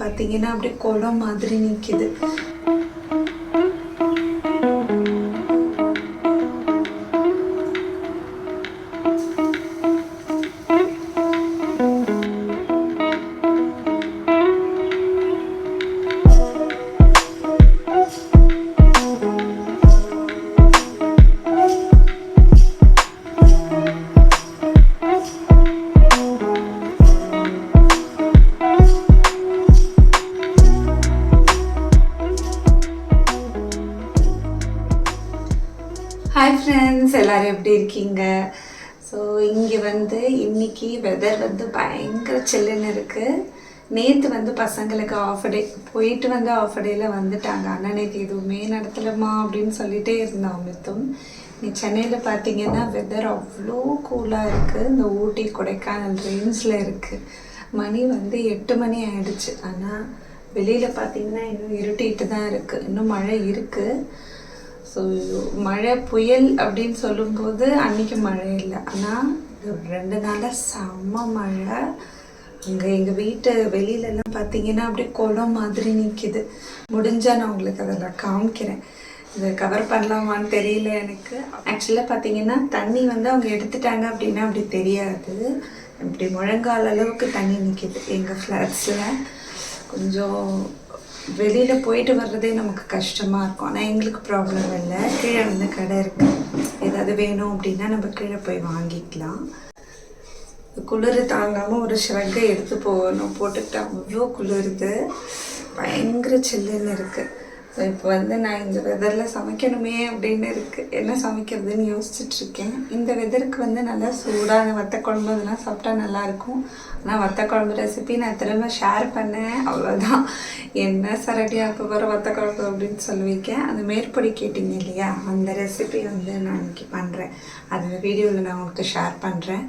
பார்த்தீங்கன்னா அப்படியே குளம் மாதிரி நிற்கிது இருக்கீங்க ஸோ இங்கே வந்து இன்னைக்கு வெதர் வந்து பயங்கர சில்லுன்னு இருக்குது நேற்று வந்து பசங்களுக்கு ஆஃப் டே போயிட்டு வந்து ஆஃப் டேயில் வந்துட்டாங்க. ஆனால் நேற்று எதுவுமே நடத்தலமா அப்படின்னு சொல்லிட்டே இருந்தோம் அமித்தும் நீ சென்னையில் பார்த்தீங்கன்னா வெதர் அவ்வளோ கூலாக இருக்குது இந்த ஊட்டி கொடைக்கானல் ரேஞ்சில் இருக்குது மணி வந்து எட்டு மணி ஆயிடுச்சு. ஆனால் வெளியில் பார்த்தீங்கன்னா இன்னும் இருட்டிட்டு தான் இருக்குது இன்னும் மழை இருக்குது ஸோ மழை புயல் அப்படின்னு சொல்லும்போது அன்னைக்கு மழை இல்லை. ஆனால் ரெண்டு நாளாக செம்ம மழை. அங்கே எங்கள் வீட்டு வெளியிலலாம் பார்த்தீங்கன்னா அப்படியே குளம் மாதிரி நிற்கிது முடிஞ்சால் நான் உங்களுக்கு அதெல்லாம் காமிக்கிறேன். இதை கவர் பண்ணலாமான்னு தெரியல எனக்கு. ஆக்சுவலாக பார்த்தீங்கன்னா தண்ணி வந்து அவங்க எடுத்துட்டாங்க அப்படின்னா அப்படி தெரியாது. இப்படி முழங்கால் அளவுக்கு தண்ணி நிற்கிது எங்கள் ஃப்ளாட்ஸில் கொஞ்சம் வெளியில் போயிட்டு வர்றதே நமக்கு கஷ்டமாக இருக்கும். ஆனால் எங்களுக்கு ப்ராப்ளம் இல்லை. கீழே வந்து கடை இருக்குது ஏதாவது வேணும் அப்படின்னா நம்ம கீழே போய் வாங்கிக்கலாம். குளிர் தாங்காமல் ஒரு ஷ்ரக்கை எடுத்து போகணும் போட்டுக்கிட்டு அவ்வளோ குளிருது. பயங்கர சில்லுன்னு இருக்குது ஸோ இப்போ வந்து நான் இந்த வெதரில் சமைக்கணுமே அப்படின்னு இருக்குது என்ன சமைக்கிறதுன்னு யோசிச்சுட்டு இருக்கேன் இந்த வெதருக்கு வந்து நல்லா சூடான வத்த குழம்பு அதெல்லாம் சாப்பிட்டா நல்லாயிருக்கும் ஆனால் வத்த குழம்பு ரெசிபி நான் திரும்ப ஷேர் பண்ணேன். அவ்வளோதான் என்ன சரடியாக இருக்க போகிற வத்த குழம்பு அப்படின்னு சொல்லுவீங்க அந்த மேற்பொடி கேட்டிங்க இல்லையா? அந்த ரெசிபி வந்து நான் இன்னைக்கு பண்ணுறேன் அது வீடியோவில் நான் உங்களுக்கு ஷேர் பண்ணுறேன்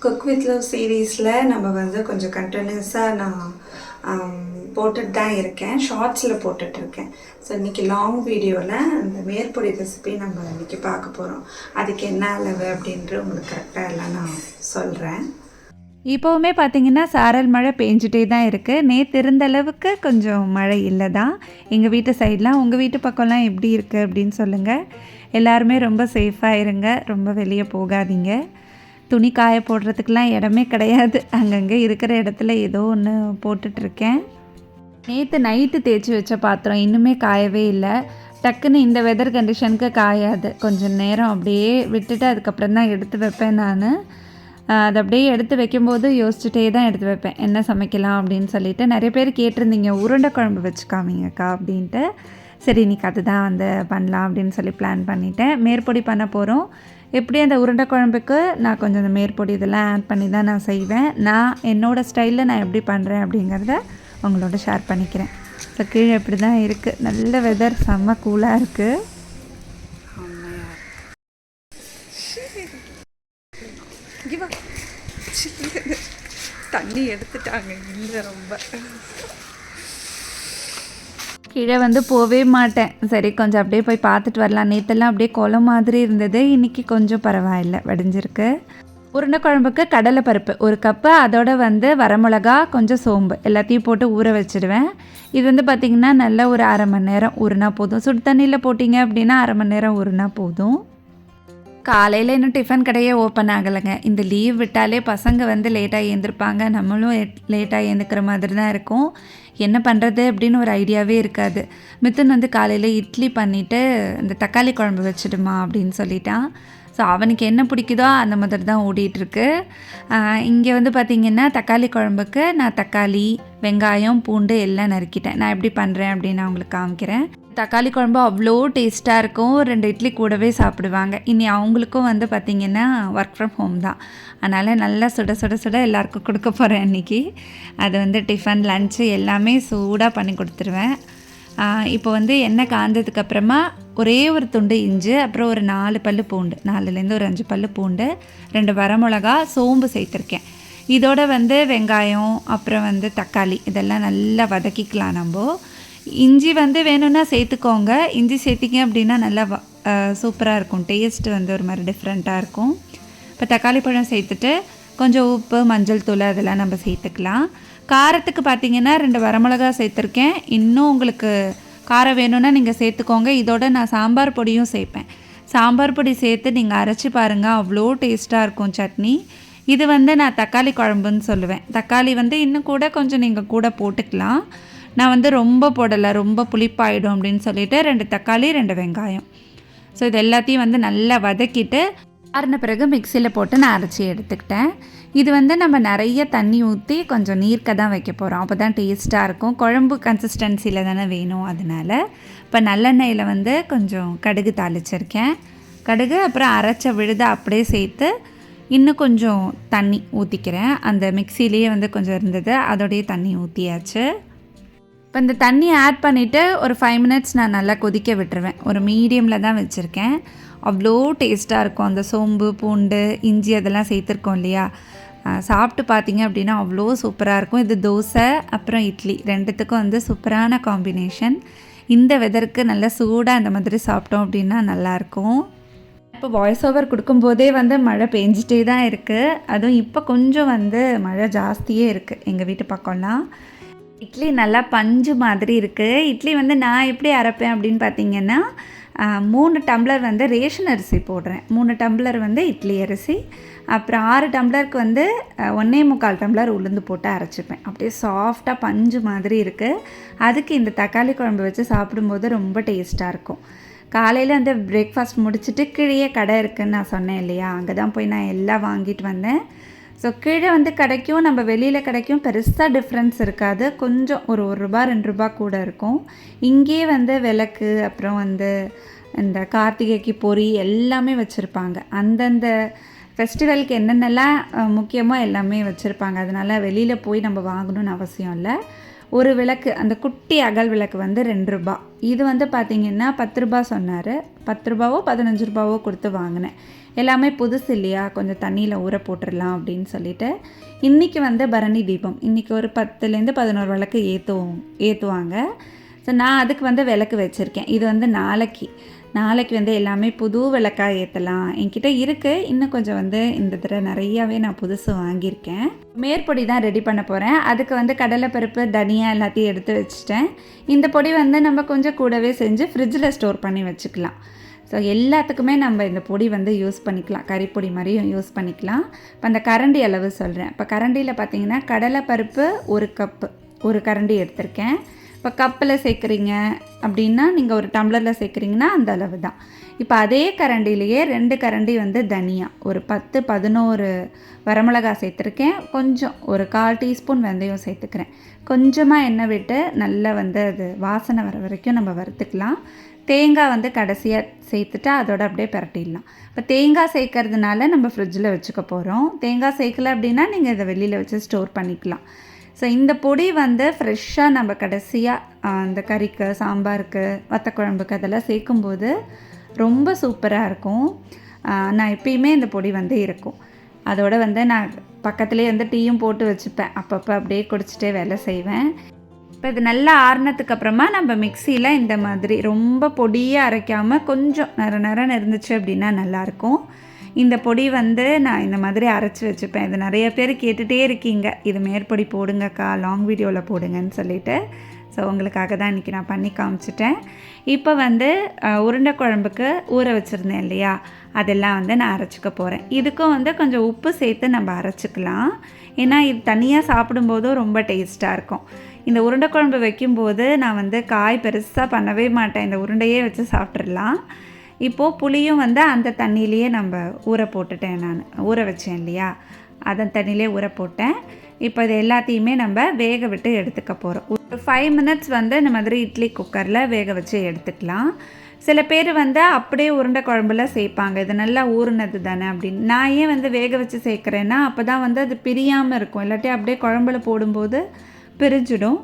குக் வித் லவ் சீரீஸில் நம்ம வந்து கொஞ்சம் கண்டினியூஸாக நான் போட்டுட்டு தான் இருக்கேன். ஷார்ட்ஸில் போட்டுட்ருக்கேன் ஸோ இன்றைக்கி லாங் வீடியோவில் அந்த மேற்பொடி ரெசிபி நம்ம இன்றைக்கி பார்க்க போகிறோம் அதுக்கு என்ன அளவு அப்படின்ட்டு உங்களுக்கு கரெக்டாக எல்லாம் நான் சொல்கிறேன் இப்போவுமே பார்த்தீங்கன்னா சாரல் மழை பெஞ்சிட்டே தான் இருக்குது நேற்று இருந்த அளவுக்கு கொஞ்சம் மழை இல்லை தான் எங்கள் வீட்டு சைட்லாம் உங்கள் வீட்டு பக்கம்லாம் எப்படி இருக்குது அப்படின்னு சொல்லுங்கள் எல்லாருமே ரொம்ப சேஃபாக இருங்க. ரொம்ப வெளியே போகாதீங்க. துணி காய போடுறதுக்கெலாம் இடமே கிடையாது. அங்கங்கே இருக்கிற இடத்துல ஏதோ ஒன்று போட்டுட்ருக்கேன். நேற்று நைட்டு தேய்ச்சி வச்ச பாத்திரம் இன்னுமே காயவே இல்லை. டக்குன்னு இந்த வெதர் கண்டிஷனுக்கு காயாது. கொஞ்சம் நேரம் அப்படியே விட்டுட்டு அதுக்கப்புறம் தான் எடுத்து வைப்பேன் நான். அது அப்படியே எடுத்து வைக்கும்போது யோசிச்சுட்டே தான் எடுத்து வைப்பேன். என்ன சமைக்கலாம் அப்படின்னு சொல்லிட்டு. நிறைய பேர் கேட்டிருந்தீங்க உருண்டை குழம்பு வச்சுக்காமீங்கக்கா அப்படின்ட்டு. சரி இன்றைக்கி அதுதான் வந்து பண்ணலாம் அப்படின்னு சொல்லி பிளான் பண்ணிட்டேன். மேற்பொடி பண்ண போகிறோம் எப்படி அந்த உருண்டை குழம்புக்கு நான் கொஞ்சம் அந்த மேற்பொடி இதெல்லாம் ஆட் பண்ணி தான் நான் செய்வேன். நான் என்னோடய ஸ்டைலில் நான் எப்படி பண்ணுறேன் அப்படிங்கிறத உங்களோட ஷேர் பண்ணிக்கிறேன். ஸோ கீழே இப்படி தான் இருக்குது நல்ல வெதர் செம்ம கூலாக இருக்குது தண்ணி எடுத்துட்டாங்க இல்லை ரொம்ப. கீழே வந்து போவே மாட்டேன். சரி கொஞ்சம் அப்படியே போய் பார்த்துட்டு வரலாம். நேற்றெல்லாம் அப்படியே குளம் மாதிரி இருந்தது. இன்றைக்கி கொஞ்சம் பரவாயில்ல. வடிஞ்சிருக்கு. உருண்டை குழம்புக்கு கடலை பருப்பு. ஒரு கப்பு அதோட வந்து வரமிளகா கொஞ்சம் சோம்பு. எல்லாத்தையும் போட்டு ஊற வச்சிடுவேன். இது வந்து பார்த்திங்கன்னா நல்ல ஒரு அரை மணி நேரம் உருணா போதும். சுடு தண்ணியில் போட்டிங்க அப்படின்னா அரை மணி நேரம் ஊறினா போதும். காலையில் இன்னும் டிஃபன் கடையே ஓப்பன் ஆகலைங்க. இந்த லீவ் விட்டாலே பசங்க வந்து லேட்டாக ஏந்திருப்பாங்க. நம்மளும் லேட்டாக ஏந்துக்கிற மாதிரி தான் இருக்கும். என்ன பண்ணுறது அப்படின்னு ஒரு ஐடியாவே இருக்காது. மித்துன் வந்து காலையில் இட்லி பண்ணிவிட்டு இந்த தக்காளி குழம்பு வச்சுடுமா அப்படின்னு சொல்லிட்டான். ஸோ அவனுக்கு என்ன பிடிக்குதோ அந்த மாதிரி தான் ஓடிட்டுருக்கு இங்கே வந்து பார்த்திங்கன்னா தக்காளி குழம்புக்கு நான் தக்காளி வெங்காயம் பூண்டு எல்லாம் நறுக்கிட்டேன். நான் எப்படி பண்ணுறேன் அப்படின்னு நான் உங்களுக்கு காமிக்கிறேன். தக்காளி குழம்பு அவ்வளோ டேஸ்ட்டாக இருக்கும். ரெண்டு இட்லி கூடவே சாப்பிடுவாங்க. இனி அவங்களுக்கும் வந்து பார்த்திங்கன்னா ஒர்க் ஃப்ரம் ஹோம் தான். அதனால் நல்லா சுட சுட சுட எல்லாருக்கும் கொடுக்க போகிறேன் இன்றைக்கி அது வந்து டிஃபன் லஞ்சு எல்லாமே சூடாக பண்ணி கொடுத்துருவேன். இப்போ வந்து எண்ணெய் காஞ்சதுக்கு ஒரே ஒரு துண்டு இஞ்சி அப்புறம் ஒரு நாலு பல்லு பூண்டு நாலுலேருந்து ஒரு அஞ்சு பல் பூண்டு ரெண்டு வரமிளகா சோம்பு சேர்த்துருக்கேன். இதோட வந்து வெங்காயம் அப்புறம் வந்து தக்காளி இதெல்லாம் நல்லா வதக்கிக்கலாம் நம்ம. இஞ்சி வந்து வேணும்னா சேர்த்துக்கோங்க. இஞ்சி சேர்த்திங்க அப்படின்னா நல்லா சூப்பராக இருக்கும். டேஸ்ட் வந்து ஒரு மாதிரி டிஃப்ரெண்ட்டாக இருக்கும். இப்போ தக்காளி பழம் சேர்த்துட்டு கொஞ்சம் உப்பு மஞ்சள் தூள் அதெல்லாம் நம்ம சேர்த்துக்கலாம். காரத்துக்கு பார்த்தீங்கன்னா ரெண்டு வரமிளகா சேர்த்துருக்கேன். இன்னும் உங்களுக்கு காரம் வேணும்னா நீங்கள் சேர்த்துக்கோங்க. இதோட நான் சாம்பார் பொடியும் சேர்ப்பேன். சாம்பார் பொடி சேர்த்து நீங்கள் அரைச்சி பாருங்கள் அவ்வளோ டேஸ்ட்டாக இருக்கும் சட்னி. இது வந்து நான் தக்காளி குழம்புன்னு சொல்லுவேன். தக்காளி வந்து இன்னும் கூட கொஞ்சம் நீங்கள் கூட போட்டுக்கலாம். நான் வந்து ரொம்ப போடலை ரொம்ப புளிப்பாயிடும் அப்படின்னு சொல்லிட்டு ரெண்டு தக்காளி ரெண்டு வெங்காயம். ஸோ இது எல்லாத்தையும் வந்து நல்லா வதக்கிட்டு ஆறின பிறகு மிக்சியில் போட்டு நான் அரைச்சி எடுத்துக்கிட்டேன். இது வந்து நம்ம நிறைய தண்ணி ஊற்றி கொஞ்சம் நீர்க்க தான் வைக்க போகிறோம் அப்போ தான் டேஸ்ட்டாக இருக்கும். குழம்பு கன்சிஸ்டன்சியில் தானே வேணும் அதனால். இப்போ நல்லெண்ணெயில் வந்து கொஞ்சம் கடுகு தாளிச்சிருக்கேன். கடுகு அப்புறம் அரைச்ச விழுதை அப்படியே சேர்த்து இன்னும் கொஞ்சம் தண்ணி ஊற்றிக்கிறேன் அந்த மிக்சிலேயே வந்து கொஞ்சம் இருந்தது அதோடைய தண்ணி ஊற்றியாச்சு இப்போ இந்த தண்ணி ஆட் பண்ணிவிட்டு ஒரு ஃபைவ் மினிட்ஸ் நான் நல்லா கொதிக்க விட்டுருவேன். ஒரு மீடியமில் தான் வச்சுருக்கேன். அவ்வளோ டேஸ்ட்டாக இருக்கும். அந்த சோம்பு பூண்டு இஞ்சி அதெல்லாம் சேர்த்துருக்கோம் இல்லையா? சாப்பிட்டு பார்த்தீங்க அப்படின்னா அவ்வளோ சூப்பராக இருக்கும். இது தோசை அப்புறம் இட்லி. ரெண்டுத்துக்கும் வந்து சூப்பரான காம்பினேஷன் இந்த வெதருக்கு நல்லா சூடாக அந்த மாதிரி சாப்பிட்டோம் அப்படின்னா நல்லாயிருக்கும் இப்போ வாய்ஸ் ஓவர் கொடுக்கும்போதே வந்து மழை பெஞ்சிட்டே தான் இருக்குது அதுவும் இப்போ கொஞ்சம் வந்து மழை ஜாஸ்தியே இருக்குது எங்கள் வீட்டு பக்கம்லாம். இட்லி நல்லா பஞ்சு மாதிரி இருக்குது இட்லி வந்து நான் எப்படி அரைப்பேன் அப்படின்னு பார்த்தீங்கன்னா மூணு டம்ளர் வந்து ரேஷன் அரிசி போடுறேன். மூணு டம்ளர் வந்து இட்லி அரிசி. அப்புறம் ஆறு டம்ளருக்கு வந்து ஒன்றே முக்கால் டம்ளர் உளுந்து போட்டு அரைச்சிப்பேன். அப்படியே சாஃப்டாக பஞ்சு மாதிரி இருக்குது அதுக்கு இந்த தக்காளி குழம்பு வச்சு சாப்பிடும்போது ரொம்ப டேஸ்ட்டாக இருக்கும். காலையில் அந்த பிரேக்ஃபாஸ்ட் முடிச்சுட்டு கீழே கடை இருக்குதுன்னு நான் சொன்னேன் இல்லையா? அங்கே தான் போய் நான் எல்லாம் வாங்கிட்டு வந்தேன். ஸோ கீழே வந்து கிடைக்கும் நம்ம வெளியில் கிடைக்கும் பெருசாக டிஃப்ரென்ஸ் இருக்காது. கொஞ்சம் ஒரு ஒரு ரூபா ரெண்டு ரூபா கூட இருக்கும். இங்கேயே வந்து விளக்கு அப்புறம் வந்து இந்த கார்த்திகைக்கு பொரி எல்லாமே வச்சுருப்பாங்க. அந்தந்த ஃபெஸ்டிவலுக்கு என்னென்னலாம் முக்கியமாக முக்கியமோ எல்லாமே வச்சுருப்பாங்க. அதனால் வெளியில் போய் நம்ம வாங்கணும்னு அவசியம் இல்லை. ஒரு விளக்கு அந்த குட்டி அகல் விளக்கு வந்து ரெண்டு ரூபா. இது வந்து பார்த்திங்கன்னா பத்து ரூபா சொன்னார். பத்து ரூபாவோ பதினஞ்சு ரூபாவோ கொடுத்து வாங்கினேன். எல்லாமே புதுசு இல்லையா? கொஞ்சம் தண்ணியில் ஊற போட்டுடலாம் அப்படின்னு சொல்லிட்டு இன்றைக்கி வந்து பரணி தீபம். இன்றைக்கி ஒரு பத்துலேருந்து பதினோரு விளக்கு ஏற்றுவோம் ஏற்றுவாங்க ஸோ நான் அதுக்கு வந்து விளக்கு வச்சுருக்கேன். இது வந்து நாளைக்கு. நாளைக்கு வந்து எல்லாமே புது விளக்காக ஏற்றலாம் என்கிட்ட இருக்குது இன்னும் கொஞ்சம் வந்து இந்த தடவை நிறையாவே நான் புதுசு வாங்கியிருக்கேன். மேற்பொடி தான் ரெடி பண்ண போகிறேன் அதுக்கு வந்து கடலைப்பருப்பு தனியா எல்லாத்தையும் எடுத்து வச்சுட்டேன். இந்த பொடி வந்து நம்ம கொஞ்சம் கூடவே செஞ்சு ஃப்ரிட்ஜில் ஸ்டோர் பண்ணி வச்சுக்கலாம். ஸோ எல்லாத்துக்குமே நம்ம இந்த பொடி வந்து யூஸ் பண்ணிக்கலாம். கறிப்பொடி மாதிரியும் யூஸ் பண்ணிக்கலாம். இப்போ அந்த கரண்டி அளவு சொல்கிறேன் இப்போ கரண்டியில் பார்த்தீங்கன்னா கடலைப்பருப்பு ஒரு கப்பு ஒரு கரண்டி எடுத்திருக்கேன். இப்போ கப்பில் சேர்க்குறீங்க அப்படின்னா நீங்கள் ஒரு டம்ளரில் சேர்க்குறீங்கன்னா அந்த அளவு தான். இப்போ அதே கரண்டிலேயே ரெண்டு கரண்டி வந்து தனியா. ஒரு பத்து பதினோரு வரமிளகா சேர்த்துருக்கேன். கொஞ்சம் ஒரு கால் டீஸ்பூன் வெந்தயம் சேர்த்துக்கிறேன். கொஞ்சமாக எண்ணெய் விட்டு நல்லா வந்து அது வாசனை வர வரைக்கும் நம்ம வறுத்துக்கலாம். தேங்காய் வந்து கடைசியாக சேர்த்துட்டு அதோட அப்படியே பிரட்டிடலாம். இப்போ தேங்காய் சேர்க்கறதுனால நம்ம ஃப்ரிட்ஜில் வச்சுக்க போகிறோம். தேங்காய் சேர்க்கல அப்படின்னா நீங்கள் இதை வெளியில் வச்சு ஸ்டோர் பண்ணிக்கலாம். ஸோ இந்த பொடி வந்து ஃப்ரெஷ்ஷாக நம்ம கடைசியாக அந்த கறிக்கு சாம்பாருக்கு வத்தக்குழம்புக்கு அதெல்லாம் சேர்க்கும்போது ரொம்ப சூப்பராக இருக்கும். நான் எப்பயுமே இந்த பொடி வந்து இருக்கும். அதோட வந்து நான் பக்கத்துலேயே வந்து டீயும் போட்டு வச்சுப்பேன். அப்பப்போ அப்படியே குடிச்சிட்டே வேலை செய்வேன். இப்போ இது நல்லா ஆறுனதுக்கு அப்புறமா நம்ம மிக்சியில் இந்த மாதிரி ரொம்ப பொடியாக அரைக்காமல் கொஞ்சம் நர நரன்னு இருந்துச்சு அப்படின்னா நல்லாயிருக்கும் இந்த பொடி வந்து நான் இந்த மாதிரி அரைச்சி வச்சுப்பேன். இது நிறைய பேர் கேட்டுகிட்டே இருக்கீங்க. இது மேற்பொடி போடுங்கக்கா லாங் வீடியோவில் போடுங்கன்னு சொல்லிட்டு. ஸோ உங்களுக்காக தான் இன்றைக்கி நான் பண்ணி காமிச்சிட்டேன். இப்போ வந்து உருண்டை குழம்புக்கு ஊற வச்சுருந்தேன் இல்லையா? அதெல்லாம் வந்து நான் அரைச்சிக்க போகிறேன் இதுக்கும் வந்து கொஞ்சம் உப்பு சேர்த்து நம்ம அரைச்சிக்கலாம். ஏன்னா இது தனியாக சாப்பிடும்போதும் ரொம்ப டேஸ்ட்டாக இருக்கும். இந்த உருண்டை குழம்பு வைக்கும்போது நான் வந்து காய் பெருசாக பண்ணவே மாட்டேன். இந்த உருண்டையே வச்சு சாப்பிட்றலாம் இப்போது புளியும் வந்து அந்த தண்ணியிலேயே நம்ம ஊற போட்டுட்டேன் நான். ஊற வச்சேன் இல்லையா? அதன் தண்ணியிலே ஊற போட்டேன். இப்போ இது எல்லாத்தையுமே நம்ம வேக விட்டு எடுத்துக்க போகிறோம் ஒரு ஃபைவ் மினிட்ஸ் வந்து இந்த மாதிரி இட்லி குக்கரில் வேக வச்சு எடுத்துக்கலாம். சில பேர் வந்து அப்படியே உருண்டை குழம்புல சேர்ப்பாங்க. இது நல்லா ஊறுனது தானே அப்படின்னு. நான் ஏன் வந்து வேக வச்சு சேர்க்குறேன்னா அப்போ தான் வந்து அது பிரியாமல் இருக்கும். இல்லாட்டி அப்படியே குழம்புல போடும்போது பிரிஞ்சிடும்.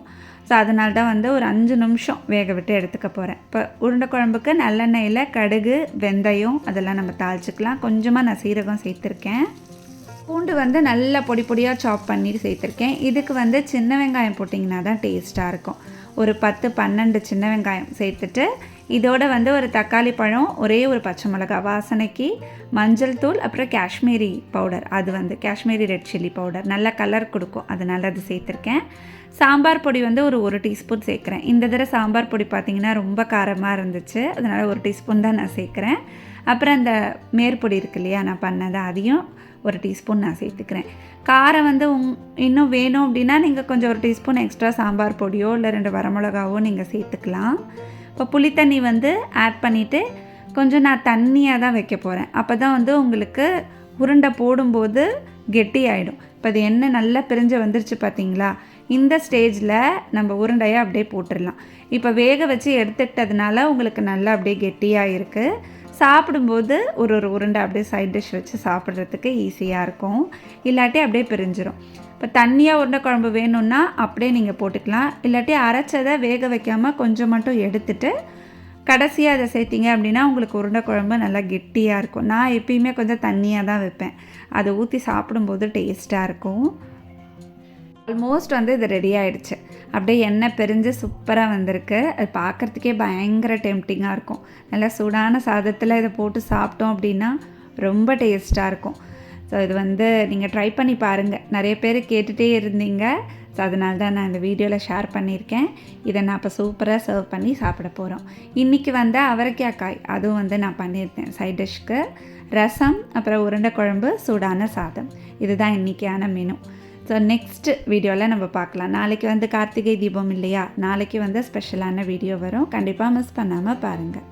ஸோ அதனால தான் வந்து ஒரு அஞ்சு நிமிஷம் வேக விட்டு எடுத்துக்க போகிறேன் இப்போ உருண்டை குழம்புக்கு நல்லெண்ணெயில் கடுகு வெந்தயம் அதெல்லாம் நம்ம தாளிச்சுக்கலாம். கொஞ்சமாக நான் சீரகம் சேர்த்துருக்கேன். பூண்டு வந்து நல்லா பொடி பொடியாக சாப் பண்ணி சேர்த்துருக்கேன். இதுக்கு வந்து சின்ன வெங்காயம் போட்டிங்கன்னா தான் டேஸ்ட்டாக இருக்கும். ஒரு பத்து பன்னெண்டு சின்ன வெங்காயம் சேர்த்துட்டு இதோட வந்து ஒரு தக்காளி பழம் ஒரே ஒரு பச்சை மிளகாய் வாசனைக்கு மஞ்சள் தூள் அப்புறம் காஷ்மீரி பவுடர். அது வந்து காஷ்மீரி ரெட் சில்லி பவுடர். நல்ல கலர் கொடுக்கும். அதனால அது சேர்த்துருக்கேன். சாம்பார் பொடி வந்து ஒரு ஒரு டீஸ்பூன் சேர்க்குறேன். இந்த தடவை சாம்பார் பொடி பார்த்திங்கன்னா ரொம்ப காரமாக இருந்துச்சு. அதனால் ஒரு டீஸ்பூன் தான் நான் சேர்க்குறேன். அப்புறம் அந்த மேற்பொடி இருக்கு இல்லையா நான் பண்ணதை அதையும் ஒரு டீஸ்பூன் நான் சேர்த்துக்கிறேன். காரம் வந்து உங் இன்னும் வேணும் அப்படின்னா நீங்கள் கொஞ்சம் ஒரு டீஸ்பூன் எக்ஸ்ட்ரா சாம்பார் பொடியோ இல்லை ரெண்டு வரமிளகாவோ நீங்கள் சேர்த்துக்கலாம். இப்போ புளி தண்ணி வந்து ஆட் பண்ணிவிட்டு கொஞ்சம் நான் தண்ணியாக தான் வைக்க போகிறேன் அப்போ தான் வந்து உங்களுக்கு உருண்டை போடும்போது கெட்டி ஆகிடும் இப்போ அது எண்ணெய் நல்லா பிரிஞ்சு வந்துருச்சு பார்த்தீங்களா? இந்த ஸ்டேஜில் நம்ம உருண்டையை அப்படியே போட்டுடலாம். இப்போ வேக வச்சு எடுத்துட்டதுனால உங்களுக்கு நல்லா அப்படியே கெட்டியாக இருக்குது சாப்பிடும்போது ஒரு ஒரு உருண்டை அப்படியே சைட் டிஷ் வச்சு சாப்பிட்றதுக்கு ஈஸியாக இருக்கும். இல்லாட்டி அப்படியே பிரிஞ்சிரும். இப்போ தண்ணியாக உருண்டை குழம்பு வேணும்னா அப்படியே நீங்கள் போட்டுக்கலாம். இல்லாட்டி அரைச்சதை வேக வைக்காமல் கொஞ்சம் மட்டும் எடுத்துட்டு கடைசியாக அதை சேர்த்திங்க அப்படின்னா உங்களுக்கு உருண்டை குழம்பு நல்லா கெட்டியாக இருக்கும். நான் எப்பயுமே கொஞ்சம் தண்ணியாக தான் வைப்பேன். அதை ஊற்றி சாப்பிடும்போது டேஸ்ட்டாக இருக்கும். ஆல்மோஸ்ட் வந்து இது ரெடி ஆகிடுச்சு அப்படியே எண்ணெய் பிரிஞ்சு சூப்பராக வந்திருக்கு. அது பார்க்குறதுக்கே பயங்கர டெம்டிங்காக இருக்கும். நல்லா சூடான சாதத்தில் இதை போட்டு சாப்பிட்டோம் அப்படின்னா ரொம்ப டேஸ்ட்டாக இருக்கும். ஸோ இது வந்து நீங்கள் ட்ரை பண்ணி பாருங்கள் நிறைய பேர் கேட்டுகிட்டே இருந்தீங்க. ஸோ அதனால தான் நான் இந்த வீடியோவில் ஷேர் பண்ணியிருக்கேன். இதை நான் இப்போ சூப்பராக சர்வ் பண்ணி சாப்பிட போகிறோம் இன்றைக்கி வந்து அவரைக்காய் காய் அதுவும் வந்து நான் பண்ணியிருக்கேன் சைட் டிஷ்க்கு ரசம் அப்புறம் உருண்டை குழம்பு சூடான சாதம். இதுதான் இன்றைக்கியான மெனு ஸோ நெக்ஸ்ட் வீடியோவில் நம்ம பார்க்கலாம். நாளைக்கு வந்து கார்த்திகை தீபம் இல்லையா? நாளைக்கு வந்து ஸ்பெஷலான வீடியோ வரும். கண்டிப்பாக மிஸ் பண்ணாமல் பாருங்கள்